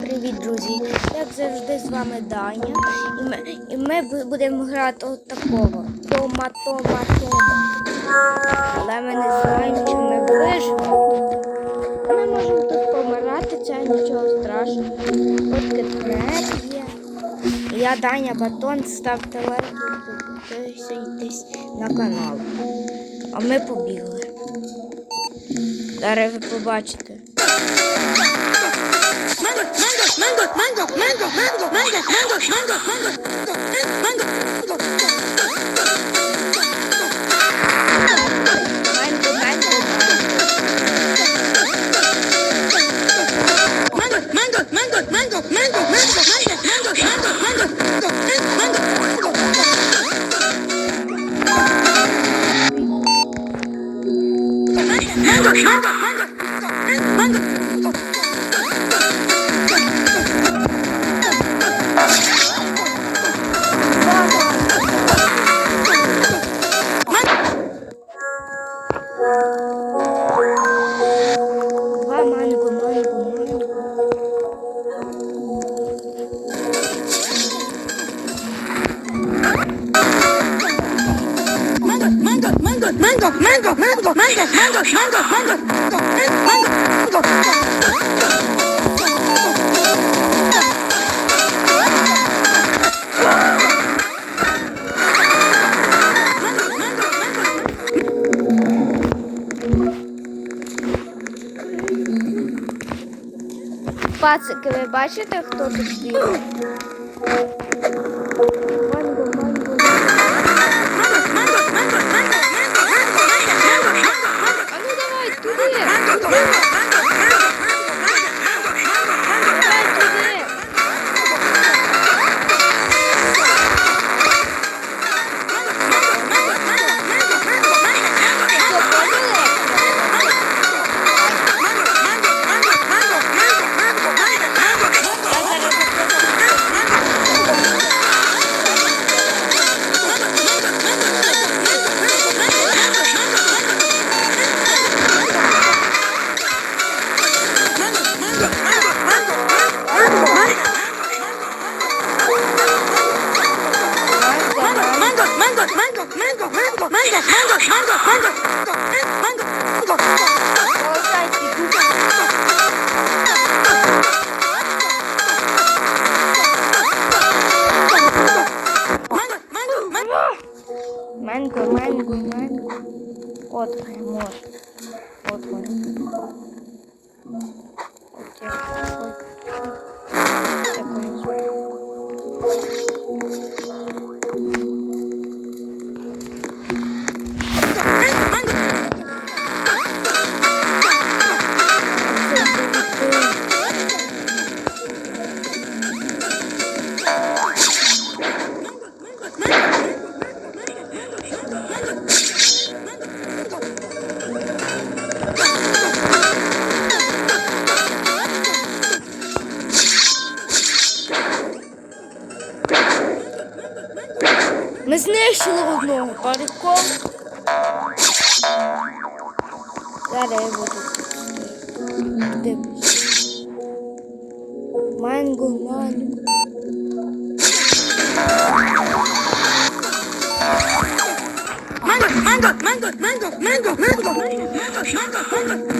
Привіт, друзі! Як завжди, з вами Даня. І ми, і ми будемо грати от такого. Тома, Тома, Тома. Але ми не знаємо, чи ми виживемо. Ми можемо тут помирати, це нічого страшного. Тут кетнеп є. Я Даня Батон, ставте лайк і підписуйтесь на канал. А ми побігли. Зараз ви побачите. Mango, mango, mango, mango, mango, mango, mango, mango, mango, Пацики, ви бачите, хто тут бігає? От. От Barikon. Nereye bulduk? Demiş. Mango, mango. Mango, mango, mango, mango, mango, mango, mango, mango, mango.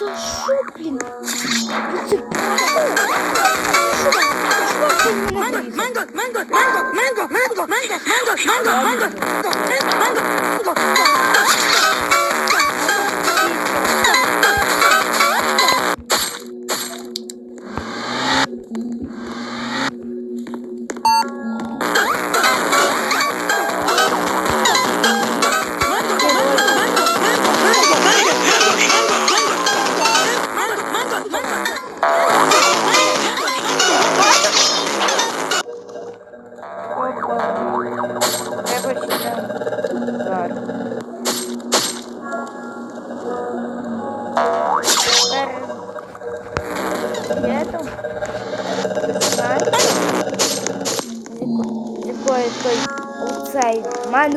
Sen Şoplin. Mango, mango, mango, mango, mango, mango, mango, mango, mango, mango, mango, mango, mango, mango,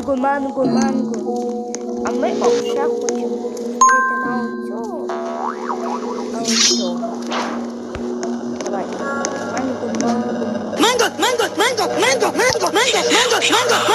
манго, манго. А ми ще хочемо відкрити на оцього. На оцього. Давайте. Манго, манго. Манго, манго, манго, манго, манго, манго, манго, манго.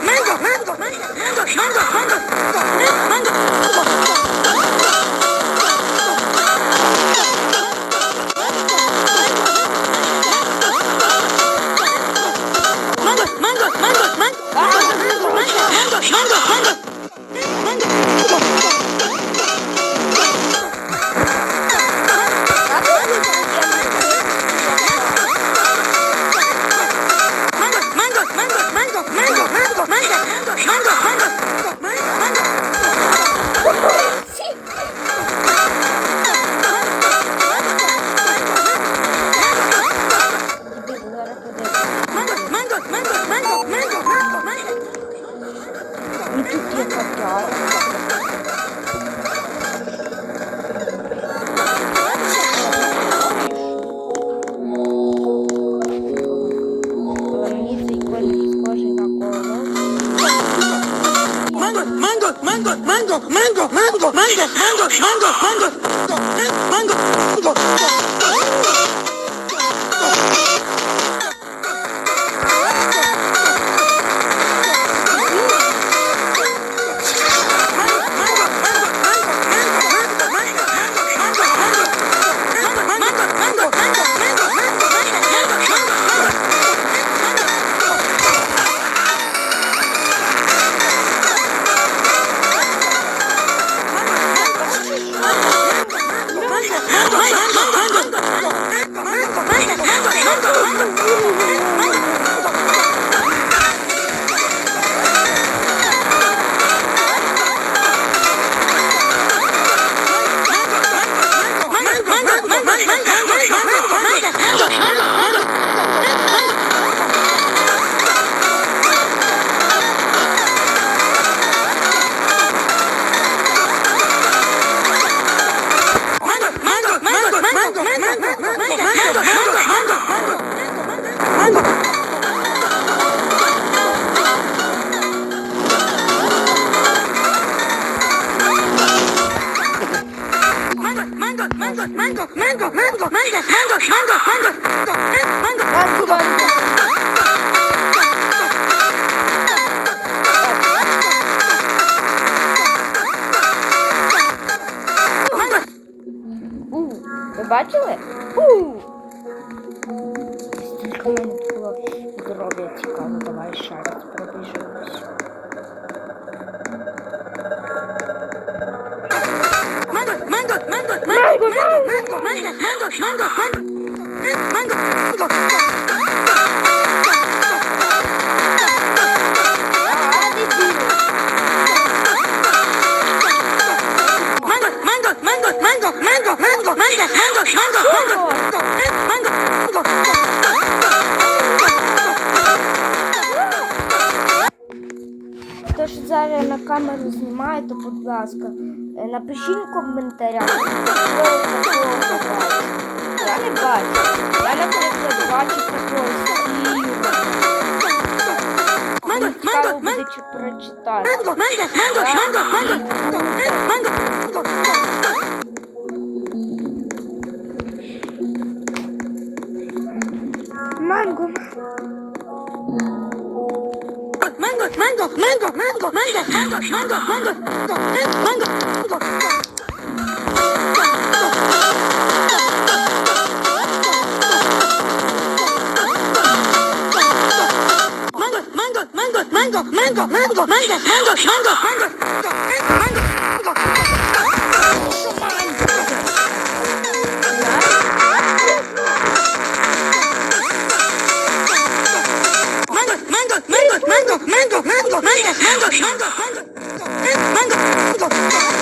Mango, mango, mango, mango, mango, mango, mango, mango, mango, mango, mango, mango. mango, mango, mango, mango, mango, mango, Манго, манго. mango. У, ви бачили? У. Стільки в мене було здоров'я цікаво, давай ще раз пробіжимось. Mango, mango, mango, Манго, mango, манго. mango, mango, mango, mango, mango, mango. Хто ж зараз на камеру знімає, то будь ласка, е, напишіть в коментарях. хто такого бачить. Я не бачу. Я, наприклад, бачу такого сірого. Мені цікаво буде чи прочитати. Mango, mango, mango, mango, mango, mango, mango. Манго. Mango, mango, mango, mango, mango, mango, mango, mango, mango, mango, mango. Mango, mango, mango, mango, mango, mango, mango, mango, mango. Mango, mango, mango, mango, mango, mango, mango, mango, mango, mango, mango, mango.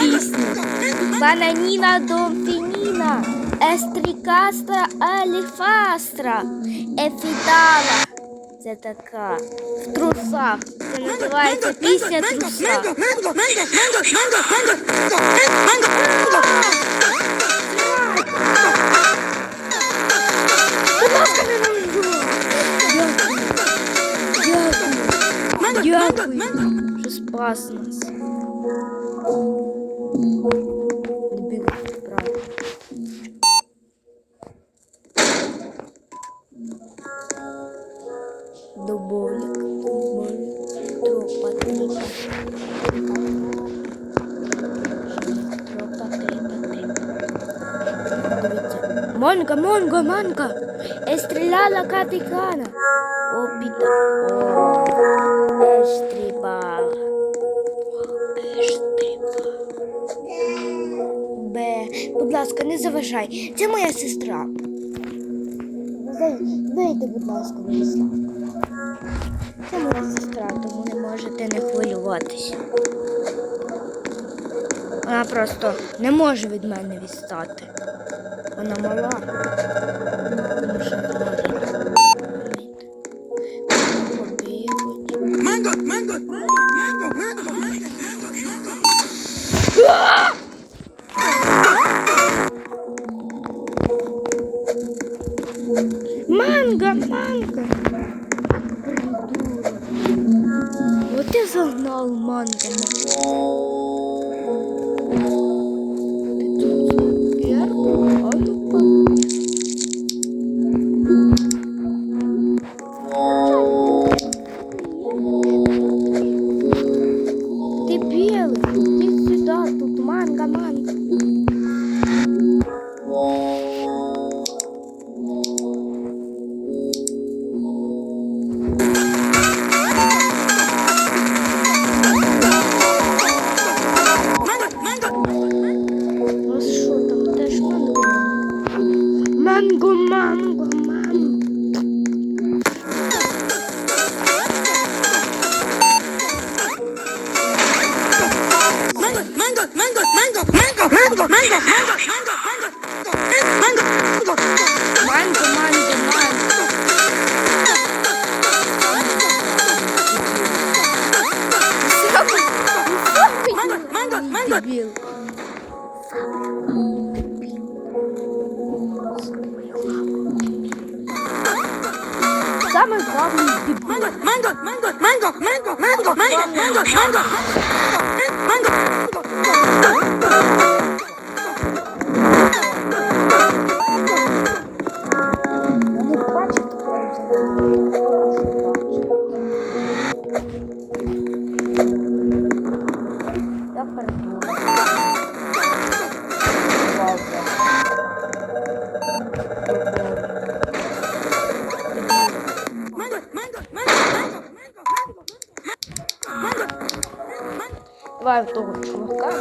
пісні. Бананіна домфініна, естрікастра аліфастра, ефітала. Це така в трусах. Це називається пісня труса. Дякую. Дякую. Дякую, що спас нас. Відбіг вправо. Доболік, болік, тропатика. Монка, Монго, Монго, Estrellala Caticana. Opita. Oh, Estrella. Не заважай. Це моя сестра. Вийди, будь ласка, Владислав. Це моя сестра, тому не можете не хвилюватися. Вона просто не може від мене відстати. Вона мала. Herkes alın Alman demek. Vamos, vamos. Mango, mango, mango, mango, mango, mango, mango, mango, mango, mango, mango. Давай в того чувака.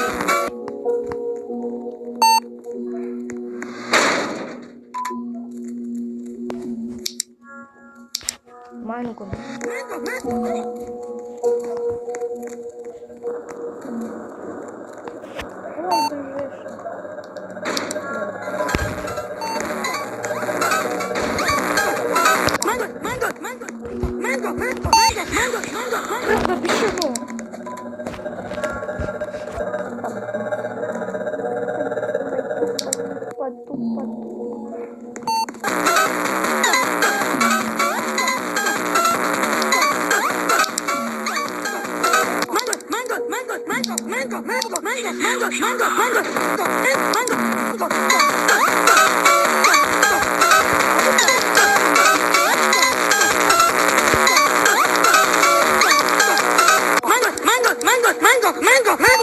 Манго.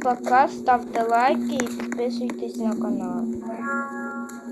пока, ставте лайки і підписуйтесь на канал.